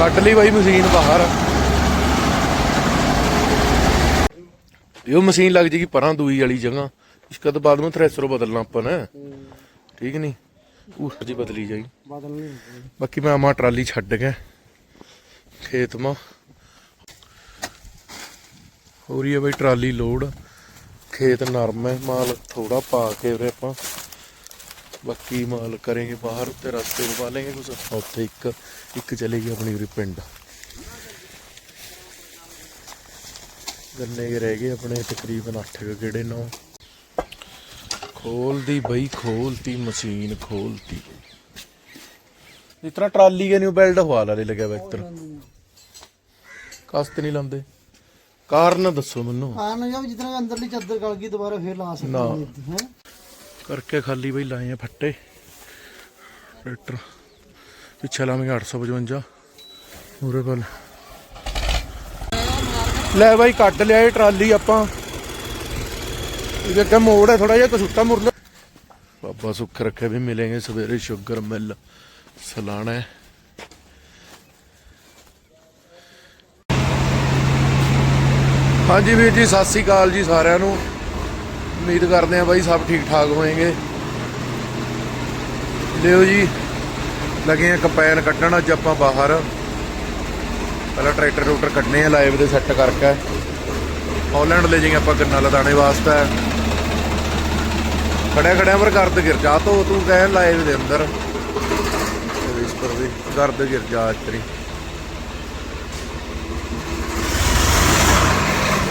ਕੱਢ ਲਈ ਬਾਈ ਮਸ਼ੀਨ ਬਾਹਰ। ਇਹ ਮਸ਼ੀਨ ਲੱਗ ਜੇਗੀ ਪਰਾਂ ਦੂਈ ਵਾਲੀ ਜਗ੍ਹਾ। ਇਸਕਾ ਤੋਂ ਬਾਅਦ ਨੂੰ ਥ੍ਰੈਸ਼ਰ ਬਦਲਣਾ ਆਪਾਂ ਨੇ। ਠੀਕ ਨਹੀਂ ਉਹ ਜੀ ਬਦਲੀ ਜਾਈ। ਬਾਕੀ ਮੈਂ ਆਮਾ ਟਰਾਲੀ ਛੱਡ ਗਿਆ ਖੇਤ ਮਾ। ਹੋ ਰਹੀ ਹੈ ਬਈ ਟਰਾਲੀ ਲੋਡ। ਖੇਤ ਨਰਮ ਹੈ। ਮਾਲ ਥੋੜਾ ਪਾ ਕੇ ਵੀਰੇ ਆਪਾਂ। ਬਾਕੀ ਮਾਲ ਕਰਾਂਗੇ ਬਾਹਰ ਉੱਤੇ ਰਸਤੇ ਪਾ ਲੇਂਗੇ ਕੁਝ ਉੱਥੇ ਇੱਕ ਇੱਕ ਚਲੇਗੀ ਆਪਣੀ ਉਰੇ ਪਿੰਡ। ਗੰਨੇ ਕੇ ਰਹਿ ਗਏ ਆਪਣੇ ਤਕਰੀਬਨ 8 ਕੁ ਗੇੜੇ ਨੌ। ਖੋਲਦੀ ਬਈ ਖੋਲਤੀ ਮਸ਼ੀਨ ਖੋਲਤੀ। ਇਸ ਤਰ੍ਹਾਂ ਟਰਾਲੀ ਕੇ ਨਿਊ ਬੈਲਟ ਹਵਾ ਲਾ ਲੱਗਿਆ ਵਾ ਇੱਧਰ ਕਸਤ ਨਹੀਂ ਲਾਉਂਦੇ। ਕਾਰਨ ਦੱਸੋ ਮੈਨੂੰ। ਆ ਨਾ ਜਿਤਨਾ ਅੰਦਰਲੀ ਚੱਦਰ ਗਲ ਗਈ ਦੁਬਾਰਾ ਫੇਰ ਲਾ ਸਕਦੇ ਨਾ। ਹੈ? ਕਰਕੇ ਖਾਲੀ ਬਈ ਲਾਏ ਆ ਫੱਟੇ। ਟਰੈਕਟਰ। ਪਿੱਛੇ ਲਾਵਾਂਗੇ 855 ਮੂਰੇ ਕੋਲ। ਲੈ ਬਾਈ, ਕੱਢ ਲਿਆ ਇਹ ਟਰਾਲੀ ਆਪਾਂ। ਇਹਦੇ ਅੱਗੇ ਮੋੜ ਹੈ ਥੋੜਾ ਜਿਹਾ ਕਸੂਤਾ ਮੁਰ ਬਾਬਾ ਸੁੱਖ ਰੱਖੇ ਵੀ ਮਿਲेंगे ਸਵੇਰੇ ਸ਼ੂਗਰ ਮਿਲ। ਸਲਾਣਾ ਹੈ। ਹਾਂਜੀ ਵੀਰ ਜੀ, ਸਤਿ ਸ੍ਰੀ ਅਕਾਲ ਜੀ ਸਾਰਿਆਂ ਨੂੰ। ਉਮੀਦ ਕਰਦੇ ਆ ਬਾਈ ਸਭ ਠੀਕ ਠਾਕ ਹੋਣਗੇ ਲਿਓ ਜੀ, ਲੱਗੇ ਆ ਕੰਪੈਨ ਕੱਢਣ, ਅੱਜ ਆਪਾਂ ਬਾਹਰ। ਪਹਿਲਾਂ ਟਰੈਕਟਰ ਟਰੂਕਟਰ ਕੱਢਨੇ ਆ, ਲਾਈਵ ਦੇ ਸੈੱਟ ਕਰਕੇ। ਹਾਲੈਂਡ ਲੈ ਜਾਈਏ ਆਪਾਂ ਗੰਨਾ ਲਦਾਣੇ ਵਾਸਤੇ। ਖੜਿਆ ਖੜਿਆ ਪਰ ਗਰਦ ਗਿਰ ਜਾ, ਤੋ ਤੂੰ ਕਹਿ ਲਾਈਵ ਦੇ ਅੰਦਰ। ਇਸ ਪਰ ਵੀ ਗਰਦ ਗਿਰ ਜਾ ਤੇਰੀ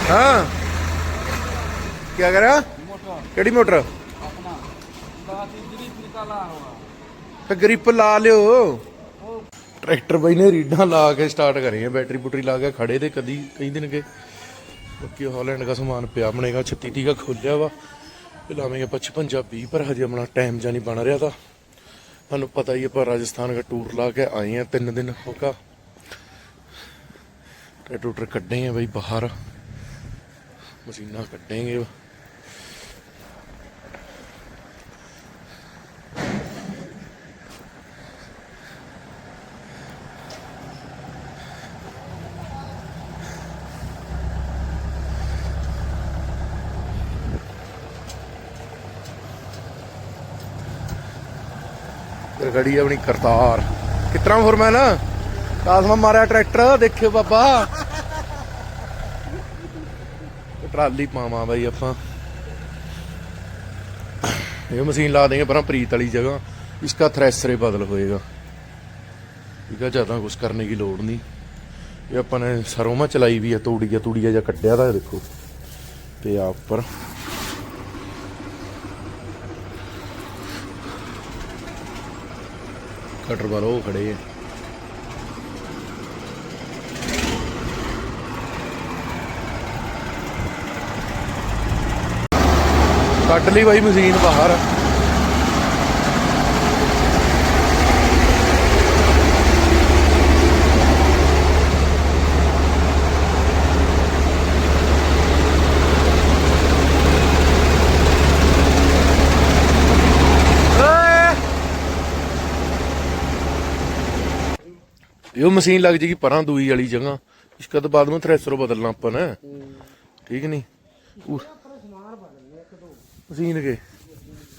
ਹਾਂ। ਕੀ ਕਰ ਰਿਹਾ ਕਿਹੜੀ ਮੋਟਰ? ਆਪਣਾ। ਬਾਤ ਇਧਰੀ ਨਿਕਾਲਾ ਹੋਗਾ ਤੇ ਗ੍ਰਿਪ ਲਾ ਲਿਓ। ਟਰੈਕਟਰ ਬਈ ਨੇ ਰੀਡਾਂ ਲਾ ਕੇ ਸਟਾਰਟ ਕਰੀ ਹੈ ਬੈਟਰੀ ਬੁਟਰੀ ਲਾ ਕੇ ਖੜੇ ਤੇ ਕਦੀ ਕਈ ਦਿਨ ਕੇ ਬਾਕੀ ਹਾਲੈਂਡ ਦਾ ਸਮਾਨ ਪਿਆ ਬਣੇਗਾ 36 ਤੀਹ ਦਾ ਖੋਲਿਆ ਵਾ। ਲਾਵੇਂਗੇ 55 20 ਪਰ ਹਜੇ ਆਪਣਾ ਟਾਈਮ ਜਾਂ ਨਹੀਂ ਬਣ ਰਿਹਾ ਤਾਂ। ਤੁਹਾਨੂੰ ਪਤਾ ਹੀ ਹੈ ਆਪਾਂ ਰਾਜਸਥਾਨ ਦਾ ਟੂਰ ਲਾ ਕੇ ਆਏ ਆ ਤਿੰਨ ਦਿਨ ਹੋਗਾ ਟਰੈਕਟਰ ਕੱਢੇ ਆ ਬਈ ਬਾਹਰ। ਮਸ਼ੀਨਾਂ ਕੱਢेंगे ਤੇ ਗੜੀ ਆਪਣੀ ਕਰਤਾਰ। ਕਿਤਨਾ ਫਰਮੈਨ ਕਾਸਮਾ ਮਾਰਿਆ ਟਰੈਕਟਰ, ਦੇਖਿਓ ਬਾਬਾ। ਟਰਾਲੀ ਪਾਵਾਂ ਬਾਈ ਆਪਾਂ। ਇਹ ਮਸ਼ੀਨ ਲਾ ਦੇਂਗੇ ਪਰਾਂ ਪ੍ਰੀਤ ਵਾਲੀ ਜਗ੍ਹਾ। ਇਸਕਾ ਥ੍ਰੈਸ਼ਰ ਬਦਲ ਹੋਏਗਾ। ਠੀਕ ਆ ਜ਼ਿਆਦਾ ਕੁਝ ਕਰਨੇ ਦੀ ਲੋੜ ਨਹੀਂ। ਇਹ ਆਪਾਂ ਨੇ ਸਰੋਂ ਮਾ ਚਲਾਈ ਵੀ ਆ ਤੂੜੀਆ ਤੂੜੀਆ ਜਾਂ ਕੱਢਿਆ ਦਾ ਦੇਖੋ। ਤੇ ਆ ਉੱਪਰ ਕਟਰ ਵਾਲ ਉਹ ਖੜੇ ਆ। ਕੱਢ ਲਈ ਬਾਈ ਮਸ਼ੀਨ ਬਾਹਰ। ਇਹ ਉਹ ਮਸ਼ੀਨ ਲੱਗ ਜੇਗੀ ਪਰਾਂ ਦੂਈ ਵਾਲੀ ਜਗ੍ਹਾ। ਇਸ ਬਾਦ ਨੂੰ ਥ੍ਰੈਸ਼ਰ ਬਦਲਣਾ ਆਪਾਂ ਨੇ। ਠੀਕ ਨਹੀਂ? ਉਹ ਮਸ਼ੀਨ ਕੇ।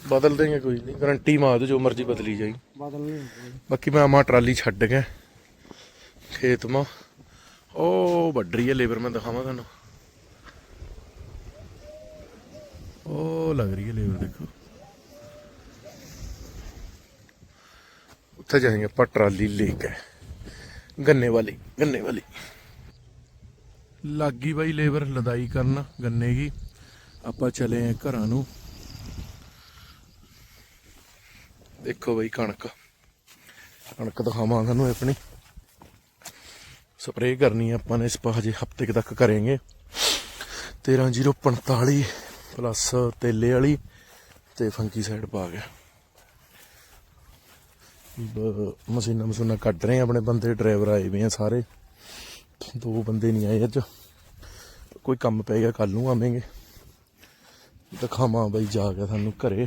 ਬਦਲ ਦੇਗੇ ਕੋਈ ਨਹੀਂ। ਗਾਰੰਟੀ ਮਾਰ ਦੋ ਜੋ ਮਰਜ਼ੀ ਬਦਲੀ ਜਾਈ। ਬਦਲ ਬਾਕੀ ਮੈਂ ਆਮਾ ਟਰਾਲੀ ਛੱਡ ਗਿਆ ਖੇਤ ਮਾ। ਉਹ ਵੱਡਰੀ ਹੈ ਲੇਬਰ ਮੈਂ ਦਿਖਾਵਾਂ ਤੁਹਾਨੂੰ। ਉਹ ਲੱਗ ਰਹੀ ਹੈ ਲੇਬਰ ਦੇਖੋ। ਉੱਥੇ ਜਾਏਗੇ ਆਪਾਂ ਟਰਾਲੀ ਲੈ ਕੇ। ਗੰਨੇ ਵਾਲੀ ਗੰਨੇ ਵਾਲੀ। ਲੱਗੀ ਬਾਈ ਲੇਬਰ ਲਦਾਈ ਕਰਨ ਗੰਨੇ ਕੀ ਆਪਾਂ ਚਲੇ ਆਂ ਘਰਾਂ ਨੂੰ। ਦੇਖੋ ਬਈ ਕਣਕ। ਕਣਕ ਦਿਖਾਵਾਂ ਤੁਹਾਨੂੰ ਆਪਣੀ। ਸਪਰੇਅ ਕਰਨੀ ਆਪਾਂ ਨੇ ਇਸ ਪਾ ਹਜੇ ਹਫ਼ਤੇ ਤੱਕ ਕਰਾਂਗੇ। 13045 ਪਲੱਸ ਤੇਲੇ ਵਾਲੀ ਤੇ ਫੰਕੀ ਸਾਈਡ ਪਾ ਗਿਆ। ਮਸ਼ੀਨਾਂ ਮਸੂਨਾ ਕੱਢ ਰਹੇ ਆਪਣੇ ਬੰਦੇ ਡਰਾਈਵਰ ਆਏ ਵੀ ਆ ਸਾਰੇ। ਦੋ ਬੰਦੇ ਨਹੀਂ ਆਏ ਅੱਜ। ਕੋਈ ਕੰਮ ਪੈ ਗਿਆ ਕੱਲ ਨੂੰ ਆਵਾਂਗੇ। ਦਿਖਾਵਾਂ ਬਈ ਜਾ ਕੇ ਸਾਨੂੰ ਘਰੇ।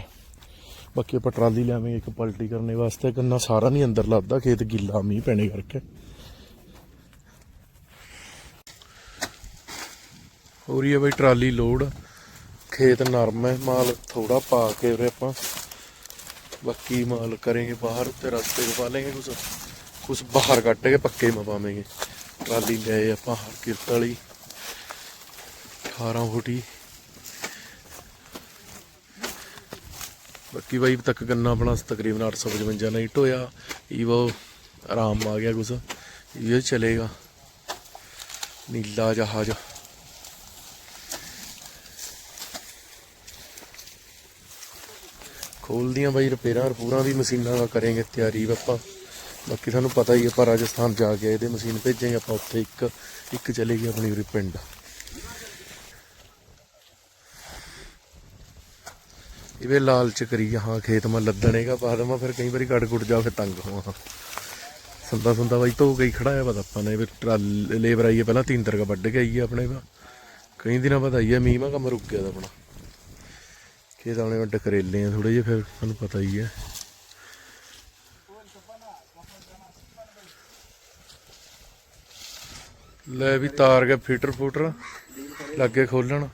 ਬਾਕੀ ਆਪਾਂ ਟਰਾਲੀ ਲਿਆਵਾਂਗੇ ਇੱਕ ਪਲਟੀ ਕਰਨੇ ਵਾਸਤੇ। ਕੰਨਾ ਸਾਰਾ ਨਹੀਂ ਅੰਦਰ ਲੱਭਦਾ, ਖੇਤ ਗਿੱਲਾ ਮੀਂਹ ਪੈਣੇ ਕਰਕੇ। ਹੋ ਹੈ ਬਈ ਟਰਾਲੀ ਲੋਡ ਖੇਤ ਨਰਮ ਹੈ, ਮਾਲ ਥੋੜਾ ਪਾ ਕੇ ਉਰੇ ਆਪਾਂ। ਬਾਕੀ ਮਾਲ ਕਰਾਂਗੇ ਬਾਹਰ ਤੇ ਰਸਤੇ 'ਚ ਪਾ ਲੇਂਗੇ ਕੁਝ ਕੁਝ ਬਾਹਰ ਕੱਟ ਕੇ ਪੱਕੇ ਮਾ ਪਾਵਾਂਗੇ। ਟਰਾਲੀ ਲੈ ਆਏ ਆਪਾਂ ਹਰ ਕਿਰਤ ਵਾਲੀ। 18 ਫੁੱਟੀ। ਬਾਕੀ ਬਾਈ ਤੱਕ ਗੰਨਾ ਆਪਣਾ ਤਕਰੀਬਨ 855 ਨਾਈਟ ਹੋਇਆ। ਈਵੋ ਆਰਾਮ ਆ ਗਿਆ ਕੁਛ। ਇਹ ਚਲੇਗਾ। ਨੀਲਾ ਜਹਾਜ਼। ਖੋਲਦੀਆਂ ਬਾਈ ਰਿਪੇਅਰਾਂ ਰਪੂਰਾਂ ਵੀ ਮਸ਼ੀਨਾਂ ਦਾ ਕਰਾਂਗੇ ਤਿਆਰੀ ਆਪਾਂ। ਬਾਕੀ ਤੁਹਾਨੂੰ ਪਤਾ ਹੀ ਆਪਾਂ ਰਾਜਸਥਾਨ ਜਾ ਕੇ ਇਹਦੇ ਮਸ਼ੀਨ ਭੇਜਾਂਗੇ ਆਪਾਂ ਉੱਥੇ ਇੱਕ ਇੱਕ ਚਲੇਗੀ ਆਪਣੀ ਉਰੇ ਪਿੰਡ। ਇਵੇ ਲਾਲਚ ਕਰੀ ਹਾਂ, ਖੇਤ ਮੈਂ ਲੱਦਣੇਗਾ ਪਾ ਮੈਂ ਫਿਰ ਕਈ ਵਾਰੀ ਕੱਟ ਕੁੱਟ ਜਾ ਫਿਰ ਤੰਗ ਹੋਵਾਂ। ਸੰਦਾ ਸੰਦਾ ਬਾਈ ਧੋ ਗਈ ਖੜਾ ਹੈ ਪਤਾ ਆਪਾਂ ਨੇ, ਵੀ ਟਰਾਲ, ਲੇਬਰ ਆਈਏ ਪਹਿਲਾਂ ਤਿੰਨ ਤਰਕ ਵੱਢ ਕੇ ਆਈਏ ਆਪਣੇ ਵਾ ਕਈ ਦਿਨਾਂ ਬਾਅਦ ਆਈਏ ਮੀਂਹ ਮਾ ਕੰਮ ਰੁਕ ਗਿਆ ਦਾ ਆਪਣਾ। ਇਹ ਤਾਂ ਵੱਡ ਕਰੇਲੇ ਆ ਥੋੜੇ ਜਿਹੇ ਫਿਰ ਤੁਹਾਨੂੰ ਪਤਾ ਹੀ ਹੈ ਲੈ ਵੀ ਤਾਰ ਗਿਆ ਫੀਟਰ ਫੂਟਰ ਲੱਗੇ ਖੋਲਣ।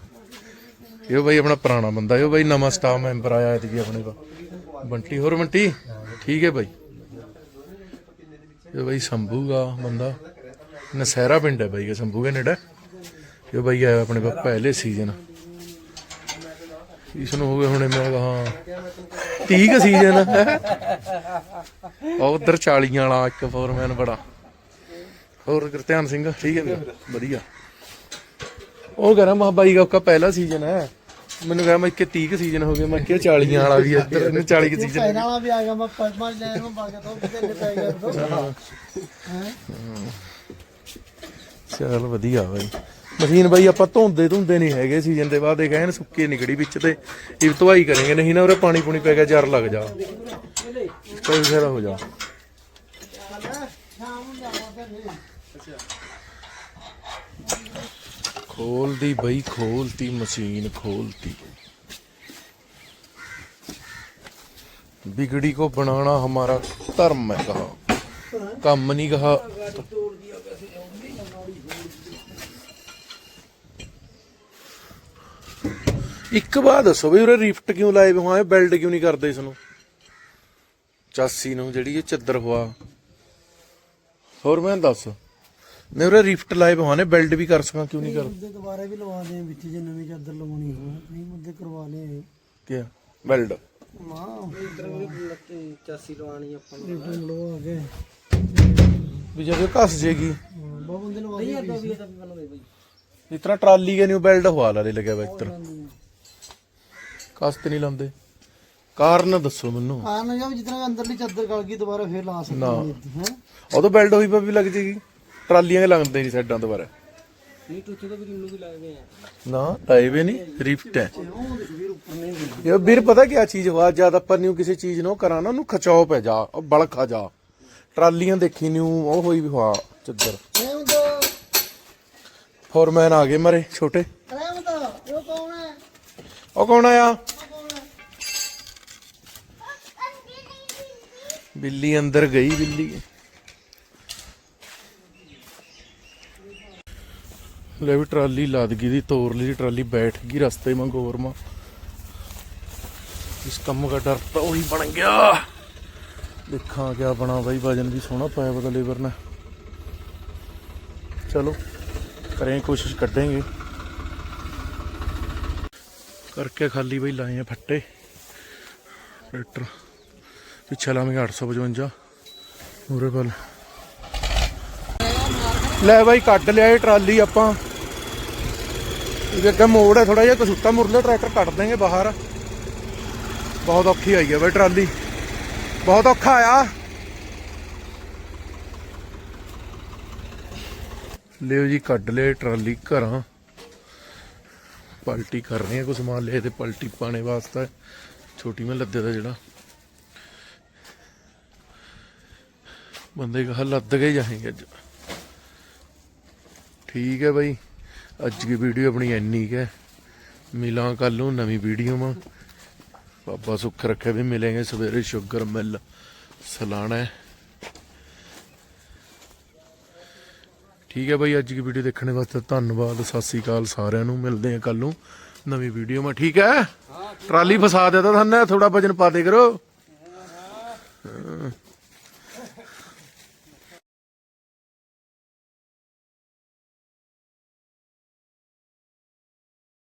ਇਹ ਬਾਈ ਆਪਣਾ ਪੁਰਾਣਾ ਬੰਦਾ, ਇਹ ਬਾਈ ਨਵਾਂ ਸਟਾਫ ਮੈਂਬਰ ਆਇਆ ਐਤਕੀ ਆਪਣੇ ਕੋ ਬੰਟੀ, ਹੋਰ ਬੰਟੀ? ਠੀਕ ਹੈ ਬਾਈ। ਇਹ ਬਾਈ ਸੰਭੂਗਾ ਬੰਦਾ। ਨਸਹਿਰਾ ਪਿੰਡ ਹੈ ਬਾਈ, ਇਹ ਸੰਭੂ ਦੇ ਨੇੜੇ ਇਹ ਬਾਈ ਆਇਆ ਆਪਣੇ ਕੋਲ ਪਹਿਲੇ ਸੀਜ਼ਨ ਇਸ ਨੂੰ ਹੋ ਗਏ ਹੁਣੇ ਮੈਂ ਕਹਾ 30 ਕ ਸੀਜ਼ਨ। ਉਹ ਉਧਰ 40 ਵਾਲਾ ਇੱਕ ਫੋਰਮੈਨ ਬੜਾ। ਹੋਰ ਗੁਰਧਿਆਨ ਸਿੰਘ ਠੀਕ ਹੈ ਵੀਰ? ਵਧੀਆ। ਉਹ ਕਹ ਰਹਾ ਮਾ ਬਾਈ ਦਾ ਪਹਿਲਾ ਸੀਜ਼ਨ ਹੈ। ਮੈਨੂੰ ਕਹਾ ਮੈਂ ਕਿ 30 ਕ ਸੀਜ਼ਨ ਹੋ ਗਏ ਮੈਂ ਕਿਹਾ 40 ਵਾਲਾ ਵੀ ਇੱਧਰ ਇਹਨੂੰ 40 ਕ ਸੀਜ਼ਨ। ਪਹਿਲਾਂ ਵਾਲਾ ਵੀ ਆ ਗਿਆ ਮੈਂ ਪਰਮਾ ਲੈ ਮੈਂ ਬਾਗਾ ਤੋਂ ਕਿਤੇ ਪੈ ਗਿਆ ਤੋਂ ਚਲ ਵਧੀਆ ਬਾਈ। ਮਸ਼ੀਨ ਬਾਈ ਆਪਾਂ ਧੋਂਦੇ ਧੁੰਦੇ ਨਹੀਂ ਹੈਗੇ ਸੀਜ਼ਨ ਦੇ ਬਾਅਦ ਇਹ ਕਹਿਣ ਸੁੱਕੇ ਨਿਕੜੀ ਵਿੱਚ ਤੇ ਇਹ ਧੁਆਈ ਕਰਾਂਗੇ ਨਹੀਂ ਨਾ ਉਰੇ ਪਾਣੀ ਪੂਣੀ ਪੈ ਗਿਆ ਜਰ ਲੱਗ ਜਾ ਕੋਈ ਫੇਰਾ ਹੋ ਜਾ ਸ਼ਾਮ ਨੂੰ ਜਾਵਾਂ ਫਿਰ ਖੋਲਦੀ ਬਈ ਖੋਲਤੀ ਮਸ਼ੀਨ ਖੋਲਤੀ बिगड़ी को बनाना हमारा धर्म है कहा काम नहीं कहा ਇੱਕ ਬਾਤ ਦੱਸੋ ਵੀ ਉਰੇ ਰਿਫਟ ਕਿਉਂ ਲਾਏ ਵੇ? ਹੋਏ ਬਿਲਡ ਕਿਉਂ ਨਹੀਂ ਕਰਦੇ ਇਸ ਨੂੰ? ਚਾਸੀ ਨੂੰ ਜਿਹੜੀ ਇਹ ਚੱਦਰ ਹੋਆ। ਹੋਰ ਮੈਂ ਦੱਸ। ਨੇ ਉਰੇ ਰਿਫਟ ਲਾਏ ਵੇ ਹੋਣੇ ਬਿਲਡ ਵੀ ਕਰ ਸਕਾਂ ਕਿਉਂ ਨਹੀਂ ਕਰ? ਮੁੱਦੇ ਦੁਬਾਰਾ ਵੀ ਲਵਾ ਦੇ ਵਿੱਚ ਜੇ ਨਵੀਂ ਚਾਦਰ ਲਵਾਉਣੀ ਹੋ ਨਹੀਂ ਮੁੱਦੇ ਕਰਵਾ ਲਏ। ਕੀ ਬਿਲਡ ਮਾਂ। ਇਧਰ ਵੀ ਲੱਤੇ ਚਾਸੀ ਲਵਾਣੀ ਆਪਾਂ ਨੂੰ। ਰਿਟਰਨ ਲਵਾ ਕੇ। ਵੀ ਜਦੋਂ ਘਸ ਜੇਗੀ। ਬਹੁਤ ਬੰਦੇ ਲਵਾ ਨਹੀਂ ਦੇ ਆਦਾ ਵੀ ਇਹਦਾ ਮੈਨੂੰ ਦੇ ਬਈ। ਇਸ ਤਰ੍ਹਾਂ ਟਰਾਲੀ ਕੇ ਨਿਊ ਬਿਲਡ ਹਵਾ ਲਾ ਲੱਗਿਆ ਵਾ ਇਸ ਤਰ੍ਹਾਂ ਕਸ ਤੇ ਨਹੀਂ ਲਾਉਂਦੇ। ਕਾਰਨ ਦੱਸੋ ਮੈਨੂੰ। ਆ ਨਾ ਜਦ ਜਿਤਨਾ ਅੰਦਰਲੀ ਚਾਦਰ ਗਲ ਗਈ ਦੁਬਾਰਾ ਫੇਰ ਲਾ ਸਕਦੇ ਨਾ। ਹੈ ਉਦੋਂ ਬਿਲਡ ਹੋਈ ਪਾ ਵੀ ਲੱਗ ਜੇਗੀ। ਟਰਾਲੀਆਂ ਦੇ ਲੱਗਦੇ ਨਹੀਂ ਸਾਈਡਾਂ ਦੁਬਾਰਾ ਨਹੀਂ ਟੁੱਟੇ ਤਾਂ ਵੀ ਰਿੰਨੂ ਵੀ ਲੱਗਦੇ ਆ। ਨਾ ਲਾਏ ਵੀ ਨਹੀਂ ਰਿਫਟ ਹੈ। ਦੇਖ ਵੀਰ ਪਤਾ ਕੀ ਚੀਜ਼ ਹੋਆ ਜਦ ਆਪਾਂ ਨਿਊ ਕਿਸੇ ਚੀਜ਼ ਨੂੰ ਕਰਾਂ ਨਾ ਉਹਨੂੰ ਖਚਾਓ ਪੈ ਜਾ ਉਹ ਬਲ ਖਾ ਜਾ। ਟਰਾਲੀਆਂ ਦੇਖੀ ਨਿਊ ਉਹ ਹੋਈ ਵੀ ਹਵਾ ਚੱਦਰ। ਫੋਰਮੈਨ ਆ ਗਏ ਮਰੇ ਛੋਟੇ। ਹੁੰਦਾ ਉਹ ਕੌਣ ਹੈ? ਉਹ ਕੌਣ ਆਇਆ? ਬਿੱਲੀ ਅੰਦਰ ਗਈ, ਬਿੱਲੀ। ਲੈ ਵੀ ਟਰਾਲੀ ਲੱਦ ਗਈ ਦੀ ਤੋਰ ਲਈ ਟਰਾਲੀ, ਬੈਠ ਗਈ ਰਸਤੇ ਮੰਗੋਰ ਗੌਰ ਮਾ। ਇਸ ਕੰਮ ਦਾ ਡਰ ਤਾਂ ਉਹੀ ਬਣ ਗਿਆ। ਦੇਖਾਂ ਕਿਆ ਬਣਾ ਬਾਈ, ਵਜਨ ਵੀ ਸੋਹਣਾ ਪਾਇਆ ਪਤਾ ਲੇਬਰ ਨੇ। ਚਲੋ, ਕਰੇ ਕੋਸ਼ਿਸ਼ ਕੱਢਾਂਗੇ। ਕਰਕੇ ਖਾਲੀ ਬਈ ਲਾਏ ਆ ਫੱਟੇ। ਟਰੈਕਟਰ। ਪਿੱਛੇ ਲਾਵਾਂਗੇ 855 ਮੂਰੇ ਵੱਲ ਲੈ ਬਾਈ, ਕੱਢ ਲਿਆ ਇਹ ਟਰਾਲੀ ਆਪਾਂ। ਇਹਦੇ ਅੱਗੇ ਮੋੜ ਹੈ ਥੋੜਾ ਜਿਹਾ ਕਸੂਤਾ ਮੁਰਲੇ ਟਰੈਕਟਰ ਕੱਢ ਦੇਂਗੇ ਬਾਹਰ। ਬਹੁਤ ਔਖੀ ਆਈ ਹੈ ਬਾਈ ਟਰਾਲੀ। ਬਹੁਤ ਔਖਾ ਆਇਆ ਲਿਓ ਜੀ, ਕੱਢ ਲਿਆ ਟਰਾਲੀ ਘਰਾਂ। ਪਲਟੀ ਕਰ ਰਹੇ ਆ ਕੁਛ ਸਮਾਨ ਲਿਆ ਤੇ ਪਲਟੀ ਪਾਣੇ ਵਾਸਤੇ। ਛੋਟੀ ਮੈਂ ਲੱਦੇ ਦਾ ਜਿਹੜਾ। ਬੰਦੇ ਕਹਾ ਲੱਦ ਕੇ ਜਾਏਂਗੇ ਅੱਜ। ਠੀਕ ਹੈ ਬਾਈ। ਅੱਜ ਦੀ ਵੀਡੀਓ ਆਪਣੀ ਇੰਨੀ ਕੁ ਹੈ। ਮਿਲਾਂ ਕੱਲ ਨੂੰ ਨਵੀਂ ਵੀਡੀਓ ਮਾ ਬਾਬਾ ਸੁੱਖ ਰੱਖੇ ਵੀ ਮਿਲਾਂਗੇ ਸਵੇਰੇ ਸ਼ੂਗਰ ਮਿਲ। ਸਲਾਣਾ ਠੀਕ ਹੈ ਬਾਈ ਅੱਜ ਦੀ ਵੀਡੀਓ ਦੇਖਣ ਵਾਸਤੇ ਧੰਨਵਾਦ ਸਤਿ ਸ੍ਰੀ ਅਕਾਲ ਸਾਰਿਆਂ ਨੂੰ ਮਿਲਦੇ ਹਾਂ ਕੱਲ ਨੂੰ ਨਵੀਂ ਵੀਡੀਓ ਮੈਂ ਠੀਕ ਹੈ? ਟਰਾਲੀ ਫਸਾ ਦੇ ਤਾਂ ਤੁਹਾਨੂੰ ਥੋੜਾ ਵਜਨ ਪਾ ਦੇ ਕਰੋ।